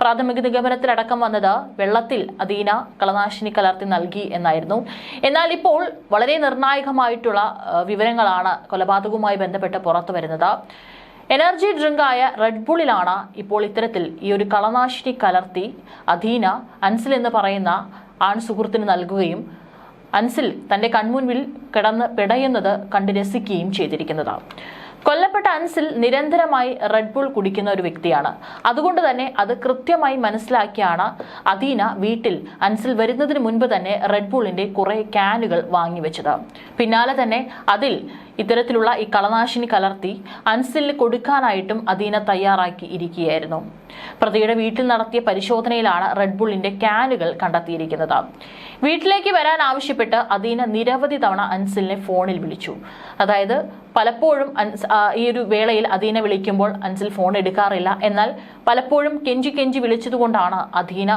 പ്രാഥമിക നിഗമനത്തിലടക്കം വന്നത് വെള്ളത്തിൽ അദീന കളനാശിനി കലർത്തി നൽകി എന്നായിരുന്നു. എന്നാൽ ഇപ്പോൾ വളരെ നിർണായകമായിട്ടുള്ള വിവരങ്ങളാണ് കൊലപാതകവുമായി ബന്ധപ്പെട്ട് പുറത്തു വരുന്നത്. എനർജി ഡ്രിങ്കായ റെഡ് ബുള്ളിലാണ് ഇപ്പോൾ ഇത്തരത്തിൽ ഈ ഒരു കളനാശിനി കലർത്തി അധീന അൻസിൽ എന്ന് പറയുന്ന ആൺ സുഹൃത്തിന് നൽകുകയും അൻസിൽ തന്റെ കൺമുൻപിൽ കിടന്ന് പിടയുന്നത് കണ്ട് രസിക്കുകയും ചെയ്തിരിക്കുന്നത്. കൊല്ലപ്പെട്ട അൻസിൽ നിരന്തരമായി റെഡ് ബുൾ കുടിക്കുന്ന ഒരു വ്യക്തിയാണ്. അതുകൊണ്ട് തന്നെ അത് കൃത്യമായി മനസ്സിലാക്കിയാണ് അദീന വീട്ടിൽ അൻസിൽ വരുന്നതിന് മുൻപ് തന്നെ റെഡ് ബുള്ളിന്റെ കുറെ ക്യാനുകൾ വാങ്ങിവെച്ചത് പിന്നാലെ തന്നെ അതിൽ ഇത്തരത്തിലുള്ള ഈ കളനാശിനി കലർത്തി അൻസിലിന് കൊടുക്കാനായിട്ടും അദീന തയ്യാറാക്കി ഇരിക്കുകയായിരുന്നു. പ്രതിയുടെ വീട്ടിൽ നടത്തിയ പരിശോധനയിലാണ് റെഡ് ബുള്ളിന്റെ ക്യാനുകൾ കണ്ടെത്തിയിരിക്കുന്നത്. വീട്ടിലേക്ക് വരാൻ ആവശ്യപ്പെട്ട് അദീന നിരവധി തവണ അൻസിലിനെ ഫോണിൽ വിളിച്ചു. അതായത് പലപ്പോഴും ഈ ഒരു വേളയിൽ അദീന വിളിക്കുമ്പോൾ അൻസിൽ ഫോൺ എടുക്കാറില്ല. എന്നാൽ പലപ്പോഴും കെഞ്ചി കെഞ്ചി വിളിച്ചതുകൊണ്ടാണ് അദീന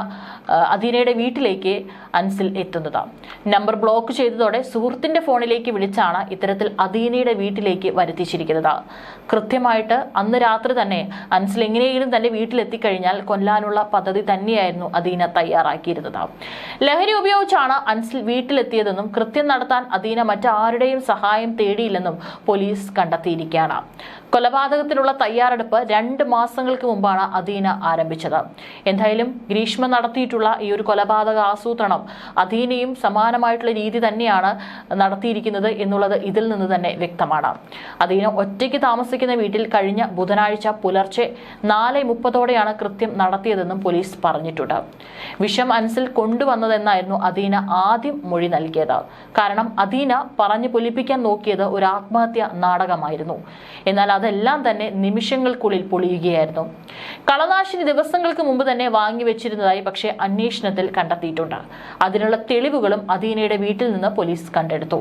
അധീനയുടെ വീട്ടിലേക്ക് അൻസിൽ എത്തുന്നത്. നമ്പർ ബ്ലോക്ക് ചെയ്തതോടെ സുഹൃത്തിന്റെ ഫോണിലേക്ക് വിളിച്ചാണ് ഇത്തരത്തിൽ അദീനയുടെ വീട്ടിലേക്ക് വരുത്തിച്ചിരിക്കുന്നത്. കൃത്യമായിട്ട് അന്ന് രാത്രി തന്നെ അൻസിൽ എങ്ങനെയെങ്കിലും തന്റെ വീട്ടിലെത്തിക്കഴിഞ്ഞാൽ കൊല്ലാനുള്ള പദ്ധതി തന്നെയായിരുന്നു അദീന തയ്യാറാക്കിയിരുന്നത്. ലഹരി ഉപയോഗിച്ചാണ് അൻസിൽ വീട്ടിലെത്തിയതെന്നും കൃത്യം നടത്താൻ അദീന മറ്റാരുടെയും സഹായം തേടിയില്ലെന്നും പോലീസ് കണ്ടെത്തിയിരിക്കുകയാണ്. കൊലപാതകത്തിനുള്ള തയ്യാറെടുപ്പ് രണ്ട് മാസങ്ങൾക്ക് മുമ്പാണ് അദീന ആരംഭിച്ചത്. എന്തായാലും ഗ്രീഷ്മ നടത്തിയിട്ടുള്ള ഈ ഒരു കൊലപാതക ആസൂത്രണം അദീനയും സമാനമായിട്ടുള്ള രീതി തന്നെയാണ് നടത്തിയിരിക്കുന്നത് എന്നുള്ളത് ഇതിൽ നിന്ന് തന്നെ വ്യക്തമാണ്. അദീന ഒറ്റയ്ക്ക് താമസിക്കുന്ന വീട്ടിൽ കഴിഞ്ഞ ബുധനാഴ്ച പുലർച്ചെ നാല് മുപ്പതോടെയാണ് കൃത്യം നടത്തിയതെന്നും പോലീസ് പറഞ്ഞിട്ടുണ്ട്. വിഷം അൻസിൽ കൊണ്ടുവന്നതെന്നായിരുന്നു അദീന ആദ്യം മൊഴി നൽകിയത്. കാരണം അദീന പറഞ്ഞു പൊലിപ്പിക്കാൻ നോക്കിയത് ഒരു ആത്മഹത്യ നാടകമായിരുന്നു. എന്നാൽ അതെല്ലാം തന്നെ നിമിഷങ്ങൾക്കുള്ളിൽ പൊളിയുകയായിരുന്നു. കളനാശിനി ദിവസങ്ങൾക്ക് മുമ്പ് തന്നെ വാങ്ങിവെച്ചിരുന്നതായി പക്ഷേ അന്വേഷണത്തിൽ കണ്ടെത്തിയിട്ടുണ്ട്. അതിനുള്ള തെളിവുകളും അദീനയുടെ വീട്ടിൽ നിന്ന് പോലീസ് കണ്ടെടുത്തു.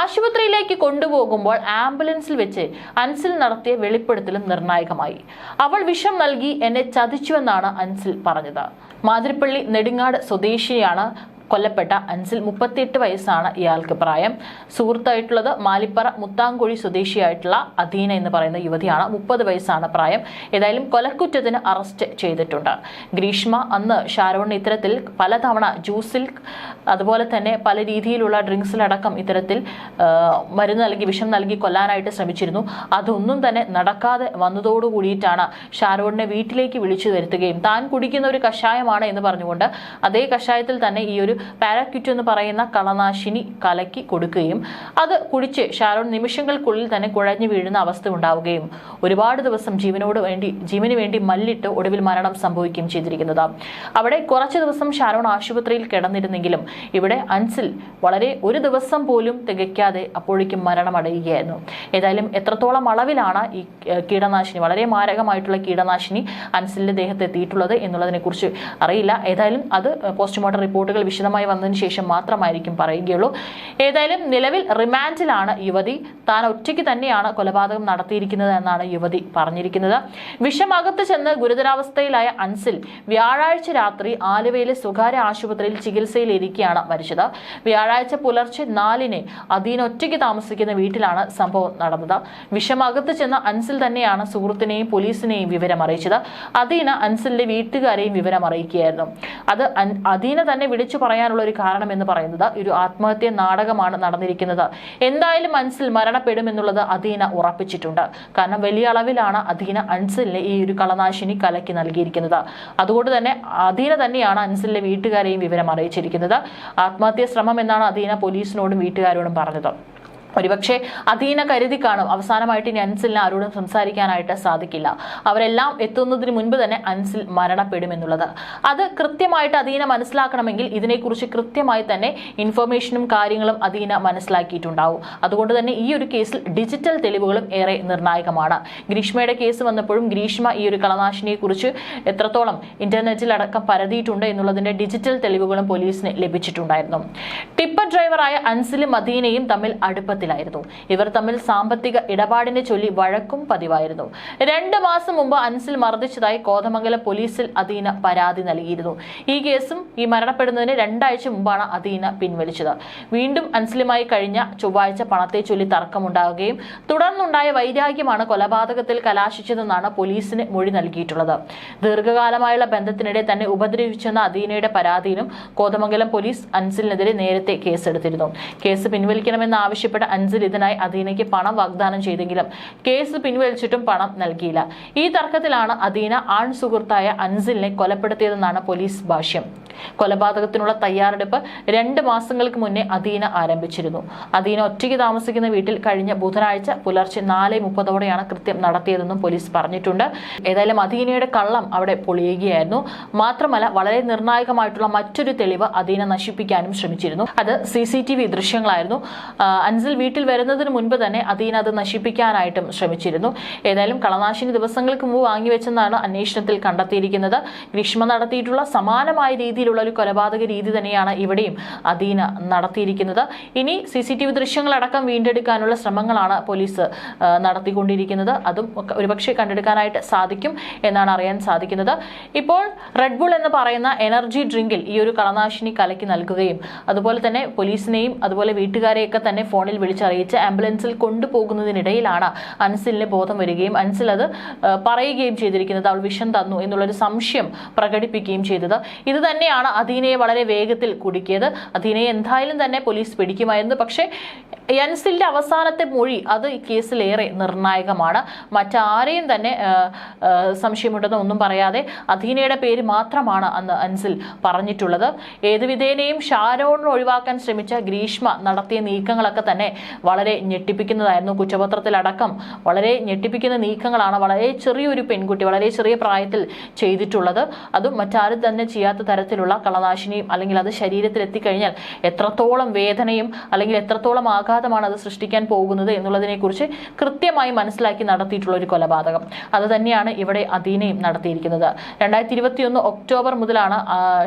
ആശുപത്രിയിലേക്ക് കൊണ്ടുപോകുമ്പോൾ ആംബുലൻസിൽ വെച്ച് അൻസിൽ നടത്തിയ വെളിപ്പെടുത്തലും നിർണായകമായി. അവൾ വിഷം നൽകി എന്നെ ചതിച്ചുവെന്നാണ് അൻസിൽ പറഞ്ഞത്. മാതിരിപ്പള്ളി നെടുങ്ങാട് സ്വദേശിയാണ് കൊല്ലപ്പെട്ട അൻസിൽ മുപ്പത്തിയെട്ട് വയസ്സാണ് ഇയാൾക്ക് പ്രായം. സുഹൃത്തായിട്ടുള്ളത് മാലിപ്പറ മുത്താങ്കുഴി സ്വദേശിയായിട്ടുള്ള അധീന എന്ന് പറയുന്ന യുവതിയാണ് മുപ്പത് വയസ്സാണ് പ്രായം. ഏതായാലും കൊലക്കുറ്റത്തിന് അറസ്റ്റ് ചെയ്തിട്ടുണ്ട്. ഗ്രീഷ്മ അന്ന് ഷാരോണിന് ഇത്തരത്തിൽ പലതവണ ജ്യൂസിൽ അതുപോലെ തന്നെ പല രീതിയിലുള്ള ഡ്രിങ്ക്സിലടക്കം ഇത്തരത്തിൽ മരുന്ന് നൽകി വിഷം നൽകി കൊല്ലാനായിട്ട് ശ്രമിച്ചിരുന്നു. അതൊന്നും തന്നെ നടക്കാതെ വന്നതോടു കൂടിയിട്ടാണ് ഷാരോണിനെ വീട്ടിലേക്ക് വിളിച്ചു വരുത്തുകയും താൻ കുടിക്കുന്ന ഒരു കഷായമാണ് എന്ന് പറഞ്ഞുകൊണ്ട് അതേ കഷായത്തിൽ തന്നെ ഈ ഒരു പാരാക്യൂറ്റ് എന്ന് പറയുന്ന കളനാശിനി കലക്കി കൊടുക്കുകയും അത് കുടിച്ച് ഷാരോൺ നിമിഷങ്ങൾക്കുള്ളിൽ തന്നെ കുഴഞ്ഞു വീഴുന്ന അവസ്ഥ ഉണ്ടാവുകയും ഒരുപാട് ദിവസം ജീവനോട് വേണ്ടി ജീവന് വേണ്ടി മല്ലിട്ട് ഒടുവിൽ മരണം സംഭവിക്കുകയും ചെയ്തിരിക്കുന്നത്. അവിടെ കുറച്ച് ദിവസം ഷാരോൺ ആശുപത്രിയിൽ കിടന്നിരുന്നെങ്കിലും ഇവിടെ അൻസിൽ വളരെ ഒരു ദിവസം പോലും തികയ്ക്കാതെ അപ്പോഴേക്കും മരണമടയുകയായിരുന്നു. ഏതായാലും എത്രത്തോളം അളവിലാണ് ഈ കീടനാശിനി വളരെ മാരകമായിട്ടുള്ള കീടനാശിനി അൻസിലിന്റെ ദേഹത്ത് എത്തിയിട്ടുള്ളത് എന്നുള്ളതിനെ കുറിച്ച് അറിയില്ല. ഏതായാലും അത് പോസ്റ്റ്മോർട്ടം റിപ്പോർട്ടുകൾ വിശദമായി വന്നതിന് ശേഷം മാത്രമായിരിക്കും പറയുകയുള്ളൂ. ഏതായാലും നിലവിൽ റിമാൻഡിലാണ് യുവതി. താൻ ഒറ്റയ്ക്ക് തന്നെയാണ് കൊലപാതകം നടത്തിയിരിക്കുന്നത് എന്നാണ് യുവതി പറഞ്ഞിരിക്കുന്നത്. വിഷമകത്ത് ചെന്ന് ഗുരുതരാവസ്ഥയിലായ അൻസിൽ വ്യാഴാഴ്ച രാത്രി ആലുവയിലെ സ്വകാര്യ ആശുപത്രിയിൽ ചികിത്സയിലിരിക്കെയാണ് മരിച്ചത്. വ്യാഴാഴ്ച പുലർച്ചെ നാലിന് അധീന ഒറ്റയ്ക്ക് താമസിക്കുന്ന വീട്ടിലാണ് സംഭവം നടന്നത്. വിഷമകത്ത് ചെന്ന അൻസിൽ തന്നെയാണ് സുഹൃത്തിനെയും പോലീസിനെയും വിവരം അറിയിച്ചത്. അദീന അൻസിലിന്റെ വീട്ടുകാരെയും വിവരം അറിയിക്കുകയായിരുന്നു. അത് അദീന തന്നെ വിളിച്ചു പറയാനുള്ള ഒരു കാരണം എന്ന് പറയുന്നത് ഒരു ആത്മഹത്യ നാടകമാണ് നടന്നിരിക്കുന്നത്. എന്തായാലും അൻസിൽ മരണപ്പെടുമെന്നുള്ളത് അധീന ഉറപ്പിച്ചിട്ടുണ്ട്. കാരണം വലിയ അളവിലാണ് അധീന അൻസിലിനെ ഈ ഒരു കളനാശിനി കലക്കി നൽകിയിരിക്കുന്നത്. അതുകൊണ്ട് തന്നെ അധീന തന്നെയാണ് അൻസിലിന്റെ വീട്ടുകാരെയും വിവരം അറിയിച്ചിരിക്കുന്നത്. ആത്മഹത്യാ ശ്രമം എന്നാണ് അധീന പോലീസിനോടും വീട്ടുകാരോടും പറഞ്ഞത്. ഒരുപക്ഷെ അധീന കരുതി കാണും. അവസാനമായിട്ട് ഇനി അൻസിലിന് ആരോടും സംസാരിക്കാനായിട്ട് സാധിക്കില്ല. അവരെല്ലാം എത്തുന്നതിന് മുൻപ് തന്നെ അൻസിൽ മരണപ്പെടുമെന്നുള്ളത്. അത് കൃത്യമായിട്ട് അധീന മനസ്സിലാക്കണമെങ്കിൽ ഇതിനെക്കുറിച്ച് കൃത്യമായി തന്നെ ഇൻഫർമേഷനും കാര്യങ്ങളും അധീന മനസ്സിലാക്കിയിട്ടുണ്ടാവും. അതുകൊണ്ട് തന്നെ ഈ ഒരു കേസിൽ ഡിജിറ്റൽ തെളിവുകളും ഏറെ നിർണായകമാണ്. ഗ്രീഷ്മയുടെ കേസ് വന്നപ്പോഴും ഗ്രീഷ്മ ഈ ഒരു കളനാശിനിയെക്കുറിച്ച് എത്രത്തോളം ഇന്റർനെറ്റിൽ അടക്കം പരതിയിട്ടുണ്ട് എന്നുള്ളതിന്റെ ഡിജിറ്റൽ തെളിവുകളും പോലീസിന് ലഭിച്ചിട്ടുണ്ടായിരുന്നു. ടിപ്പർ ഡ്രൈവറായ അൻസിലും അധീനയും തമ്മിൽ അടുപ്പത്തിലാണ് പ്രശ്നത്തിലായിരുന്നു ഇവർ തമ്മിൽ സാമ്പത്തിക ഇടപാടിനെ ചൊല്ലി വഴക്കും പതിവായിരുന്നു. രണ്ട് മാസം മുമ്പ് അൻസിൽ മർദ്ദിച്ചതായി കോതമംഗലം പോലീസിൽ അദീന പരാതി നൽകിയിരുന്നു. ഈ കേസും ഈ മരണപ്പെടുന്നതിന് രണ്ടാഴ്ച മുമ്പാണ് അദീന പിൻവലിച്ചത്. വീണ്ടും അൻസിലുമായി കഴിഞ്ഞ ചൊവ്വാഴ്ച പണത്തെ ചൊല്ലി തർക്കമുണ്ടാവുകയും തുടർന്നുണ്ടായ വൈരാഗ്യമാണ് കൊലപാതകത്തിൽ കലാശിച്ചതെന്നാണ് പോലീസിന് മൊഴി നൽകിയിട്ടുള്ളത്. ദീർഘകാലമായുള്ള ബന്ധത്തിനിടെ തന്നെ ഉപദ്രവിച്ചെന്ന അദീനയുടെ പരാതിയിലും കോതമംഗലം പോലീസ് അൻസിലിനെതിരെ നേരത്തെ കേസെടുത്തിരുന്നു. കേസ് പിൻവലിക്കണമെന്ന് ആവശ്യപ്പെട്ട അൻസിൽ ഇതിനായി അദീനയ്ക്ക് പണം വാഗ്ദാനം ചെയ്തെങ്കിലും കേസ് പിൻവലിച്ചിട്ടും പണം നൽകിയില്ല. ഈ തർക്കത്തിലാണ് അദീന ആൺ സുഹൃത്തായ അൻസിലിനെ കൊലപ്പെടുത്തിയതെന്നാണ് പോലീസ് ഭാഷ്യം. കൊലപാതകത്തിനുള്ള തയ്യാറെടുപ്പ് രണ്ട് മാസങ്ങൾക്ക് മുന്നേ അദീന ആരംഭിച്ചിരുന്നു. അദീന ഒറ്റയ്ക്ക് താമസിക്കുന്ന വീട്ടിൽ കഴിഞ്ഞ ബുധനാഴ്ച പുലർച്ചെ നാല് മുപ്പതോടെയാണ് കൃത്യം നടത്തിയതെന്നും പോലീസ് പറഞ്ഞിട്ടുണ്ട്. ഏതായാലും അദീനയുടെ കള്ളം അവിടെ പൊളിയുകയായിരുന്നു. മാത്രമല്ല വളരെ നിർണായകമായിട്ടുള്ള മറ്റൊരു തെളിവ് അദീന നശിപ്പിക്കാനും ശ്രമിച്ചിരുന്നു. അത് സി സി ടി വി ദൃശ്യങ്ങളായിരുന്നു. അൻസിൽ വീട്ടിൽ വരുന്നതിന് മുൻപ് തന്നെ അദീന അത് നശിപ്പിക്കാനായിട്ടും ശ്രമിച്ചിരുന്നു. ഏതായാലും കളനാശിനി ദിവസങ്ങൾക്ക് മുമ്പ് വാങ്ങിവെച്ചെന്നാണ് അന്വേഷണത്തിൽ കണ്ടെത്തിയിരിക്കുന്നത്. ഗ്രീഷ്മ നടത്തിയിട്ടുള്ള സമാനമായ രീതിയിലുള്ള ഒരു കൊലപാതക രീതി തന്നെയാണ് ഇവിടെയും അദീന നടത്തിയിരിക്കുന്നത്. ഇനി സി സി ടി വി ദൃശ്യങ്ങളടക്കം വീണ്ടെടുക്കാനുള്ള ശ്രമങ്ങളാണ് പോലീസ് നടത്തിക്കൊണ്ടിരിക്കുന്നത്. അതും ഒരുപക്ഷെ കണ്ടെടുക്കാനായിട്ട് സാധിക്കും എന്നാണ് അറിയാൻ സാധിക്കുന്നത്. ഇപ്പോൾ റെഡ് ബുൾ എന്ന് പറയുന്ന എനർജി ഡ്രിങ്കിൽ ഈ ഒരു കളനാശിനി കലക്കി നൽകുകയും അതുപോലെ തന്നെ പോലീസിനെയും അതുപോലെ വീട്ടുകാരെയൊക്കെ തന്നെ ഫോണിൽ വിളിച്ചറിയിച്ച് ആംബുലൻസിൽ കൊണ്ടുപോകുന്നതിനിടയിലാണ് അൻസിലിന് ബോധം വരികയും അൻസിൽ അത് പറയുകയും ചെയ്തിരിക്കുന്നത്. അവൾ വിഷം തന്നു എന്നുള്ളൊരു സംശയം പ്രകടിപ്പിക്കുകയും ചെയ്തത്. ഇത് തന്നെയാണ് അദീനയെ വളരെ വേഗത്തിൽ കുടുക്കിയത്. അദീനയെ എന്തായാലും തന്നെ പോലീസ് പിടിക്കുമായിരുന്നു. പക്ഷേ യൻസിന്റെ അവസാനത്തെ മൊഴി അത് ഈ കേസിലേറെ നിർണായകമാണ്. മറ്റാരെയും തന്നെ സംശയമുണ്ടെന്ന് ഒന്നും പറയാതെ അധീനയുടെ പേര് മാത്രമാണ് അന്ന് അൻസിൽ പറഞ്ഞിട്ടുള്ളത്. ഏതുവിധേനയും വിധേനയും ഷാരോണിനെ ഒഴിവാക്കാൻ ശ്രമിച്ച ഗ്രീഷ്മ നടത്തിയ നീക്കങ്ങളൊക്കെ തന്നെ വളരെ ഞെട്ടിപ്പിക്കുന്നതായിരുന്നു. കുറ്റപത്രത്തിലടക്കം വളരെ ഞെട്ടിപ്പിക്കുന്ന നീക്കങ്ങളാണ് വളരെ ചെറിയൊരു പെൺകുട്ടി വളരെ ചെറിയ പ്രായത്തിൽ ചെയ്തിട്ടുള്ളത്. അതും മറ്റാരും തന്നെ ചെയ്യാത്ത തരത്തിലുള്ള കളനാശിനിയും അല്ലെങ്കിൽ അത് ശരീരത്തിൽ എത്തിക്കഴിഞ്ഞാൽ എത്രത്തോളം വേദനയും അല്ലെങ്കിൽ എത്രത്തോളം ആഘാതമാണ് അത് സൃഷ്ടിക്കാൻ പോകുന്നത് എന്നുള്ളതിനെക്കുറിച്ച് കൃത്യമായി മനസ്സിലാക്കി നടത്തിയിട്ടുള്ള ഒരു കൊലപാതകം. അത് തന്നെയാണ് ഇവിടെ അദീനയും നടത്തിയിരിക്കുന്നത്. രണ്ടായിരത്തി ഇരുപത്തിയൊന്ന് ഒക്ടോബർ മുതലാണ്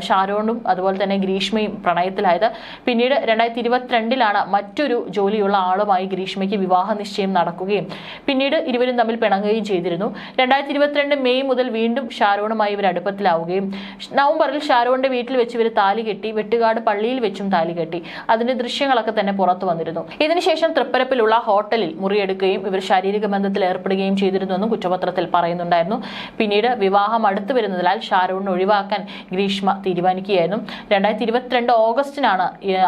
ഷാരോണും അതുപോലെ തന്നെ ഗ്രീഷ്മയും പ്രണയത്തിലായത്. പിന്നീട് രണ്ടായിരത്തി ഇരുപത്തിരണ്ടിലാണ് മറ്റൊരു ജോലിയുള്ള ആളുമായി ഗ്രീഷ്മയ്ക്ക് വിവാഹ നിശ്ചയം നടക്കുകയും പിന്നീട് ഇരുവരും തമ്മിൽ പിണങ്ങുകയും ചെയ്തിരുന്നു. രണ്ടായിരത്തി ഇരുപത്തിരണ്ട് മെയ് മുതൽ വീണ്ടും ഷാരോണുമായി ഇവർ അടുപ്പത്തിലാവുകയും. നവംബറിൽ ഷാരോണിന്റെ വീട്ടിൽ വെച്ച് ഇവർ താലി കെട്ടി വെട്ടുകാട് പള്ളിയിൽ വെച്ചും താലി കെട്ടി. അതിന്റെ ദൃശ്യങ്ങളൊക്കെ തന്നെ പുറത്തു വന്നിരുന്നു. ഇതിനുശേഷം തൃപ്പരപ്പിലുള്ള ഹോട്ടലിൽ മുറിയെടുക്കുകയും ഇവർ ശാരീരിക ബന്ധത്തിൽ ഏർപ്പെടുകയും ചെയ്തിരുന്നുവെന്നും കുറ്റപത്രത്തിൽ പറയുന്നുണ്ടായിരുന്നു. പിന്നീട് വിവാഹം അടുത്തു വരുന്നതിനാൽ ഷാരൂണിനെ ഒഴിവാക്കാൻ ഗ്രീഷ്മ തീരുമാനിക്കുകയായിരുന്നു. രണ്ടായിരത്തി ഇരുപത്തിരണ്ട് ഓഗസ്റ്റിനാണ്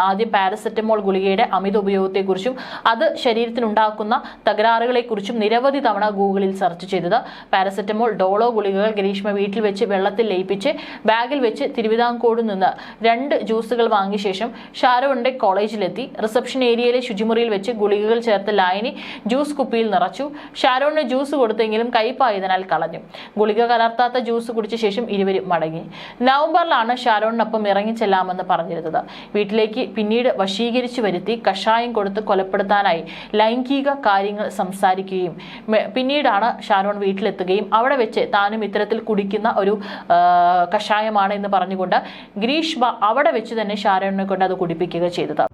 ആദ്യം പാരസെറ്റമോൾ ഗുളികയുടെ അമിത ഉപയോഗത്തെക്കുറിച്ചും അത് ശരീരത്തിനുണ്ടാക്കുന്ന തകരാറുകളെക്കുറിച്ചും നിരവധി തവണ ഗൂഗിളിൽ സെർച്ച് ചെയ്തത്. പാരസെറ്റമോൾ ഡോളോ ഗുളികകൾ ഗ്രീഷ്മ വീട്ടിൽ വെച്ച് വെള്ളത്തിൽ ലയിപ്പിച്ച് ബാഗിൽ വെച്ച് തിരുവിതാംകോട് നിന്ന് രണ്ട് ജ്യൂസുകൾ വാങ്ങിയ ശേഷം ഷാരോണിന്റെ കോളേജിലെത്തി. റിസപ്ഷൻ ഏരിയയിലെ ശുചിമുറിയിൽ വെച്ച് ഗുളികകൾ ചേർത്ത് ലായനി ജ്യൂസ് കുപ്പിയിൽ നിറച്ചു. ഷാരോണിന് ജ്യൂസ് കൊടുത്തെങ്കിലും കയ്പായതിനാൽ കളഞ്ഞു. ഗുളിക കലർത്താത്ത ജ്യൂസ് കുടിച്ച ശേഷം ഇരുവരും മടങ്ങി. നവംബറിലാണ് ഷാരോണിനൊപ്പം ഇറങ്ങിച്ചെല്ലാമെന്ന് പറഞ്ഞിരുന്നത്. വീട്ടിലേക്ക് പിന്നീട് വശീകരിച്ചു വരുത്തി കഷായം കൊടുത്ത് കൊലപ്പെടുത്താനായി ലൈംഗിക കാര്യങ്ങൾ സംസാരിക്കുകയും പിന്നീടാണ് ഷാരോൺ വീട്ടിലെത്തുകയും അവിടെ വെച്ച് താനും ഇത്തരത്തിൽ കുടിക്കുന്ന ഒരു കഷായമാണ് എന്ന് പറഞ്ഞുകൊണ്ട് ഗ്രീഷ്മ അവിടെ വെച്ച് തന്നെ ഷാരോണിനെ കൊണ്ട് അത് കുടിപ്പിക്കുക ചെയ്തത്.